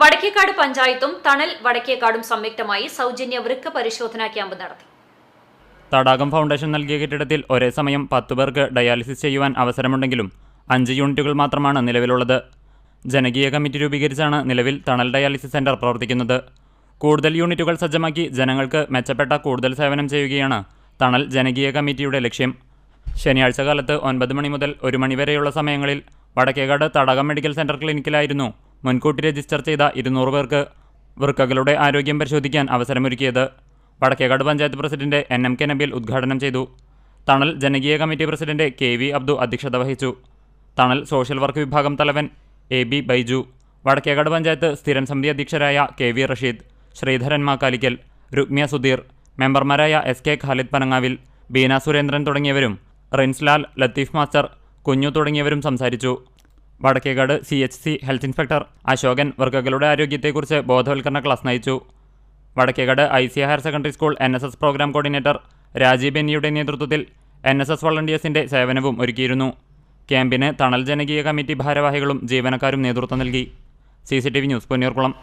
വടക്കേക്കാട് പഞ്ചായത്തും തണൽ വടക്കേക്കാടും സംയുക്തമായി സൗജന്യ വൃക്ക പരിശോധനാ ക്യാമ്പ് നടത്തി. തടാകം ഫൗണ്ടേഷൻ നൽകിയ കെട്ടിടത്തിൽ ഒരേ സമയം പത്തു പേർക്ക് ഡയാലിസിസ് ചെയ്യുവാൻ അവസരമുണ്ടെങ്കിലും അഞ്ച് യൂണിറ്റുകൾ മാത്രമാണ് നിലവിലുള്ളത്. ജനകീയ കമ്മിറ്റി രൂപീകരിച്ചാണ് നിലവിൽ തണൽ ഡയാലിസിസ് സെന്റർ പ്രവർത്തിക്കുന്നത്. കൂടുതൽ യൂണിറ്റുകൾ സജ്ജമാക്കി ജനങ്ങൾക്ക് മെച്ചപ്പെട്ട കൂടുതൽ സേവനം ചെയ്യുകയാണ് തണൽ ജനകീയ കമ്മിറ്റിയുടെ ലക്ഷ്യം. ശനിയാഴ്ച കാലത്ത് ഒൻപത് മണി മുതൽ ഒരു മണിവരെയുള്ള സമയങ്ങളിൽ വടക്കേകാട് തടാകം മെഡിക്കൽ സെന്റർ ക്ലിനിക്കിലായിരുന്നു മുൻകൂട്ടി രജിസ്റ്റർ ചെയ്ത ഇരുന്നൂറ് പേർക്ക് വൃക്കകളുടെ ആരോഗ്യം പരിശോധിക്കാൻ അവസരമൊരുക്കിയത് Vadakkekad panchayat president N M K Nabeel ഉദ്ഘാടനം ചെയ്തു. തണൽ ജനകീയ committee president K V Abdu അധ്യക്ഷത വഹിച്ചു. തണൽ സോഷ്യൽ വർക്ക് വിഭാഗം തലവൻ എ ബി ബൈജു വടക്കേകാട് പഞ്ചായത്ത് സ്ഥിരം സമിതി അധ്യക്ഷരായ കെ വി റഷീദ് ശ്രീധരൻ മാക്കാലിക്കൽ രുക്മിയ സുധീർ മെമ്പർമാരായ എസ് കെ ഖാലിദ് പനങ്ങാവിൽ ബീന സുരേന്ദ്രൻ തുടങ്ങിയവരും റിൻസ്ലാൽ ലത്തീഫ് മാസ്റ്റർ കുഞ്ഞു തുടങ്ങിയവരും സംസാരിച്ചു. Vadakkekad C H C health inspector Asokan വർഗകളുടെ ആരോഗ്യത്തെക്കുറിച്ച് ബോധവൽക്കരണ ക്ലാസ് നയിച്ചു. Vadakkekad I C higher secondary school N S S programme coordinator Rajeev എന്നിയുടെ നേതൃത്വത്തിൽ എൻ എസ് എസ് വളണ്ടിയേഴ്സിന്റെ സേവനവും ഒരുക്കിയിരുന്നു. ക്യാമ്പിന് തണൽ ജനകീയ കമ്മിറ്റി ഭാരവാഹികളും ജീവനക്കാരും നേതൃത്വം നൽകി. C C T V news Ponniyoorkulam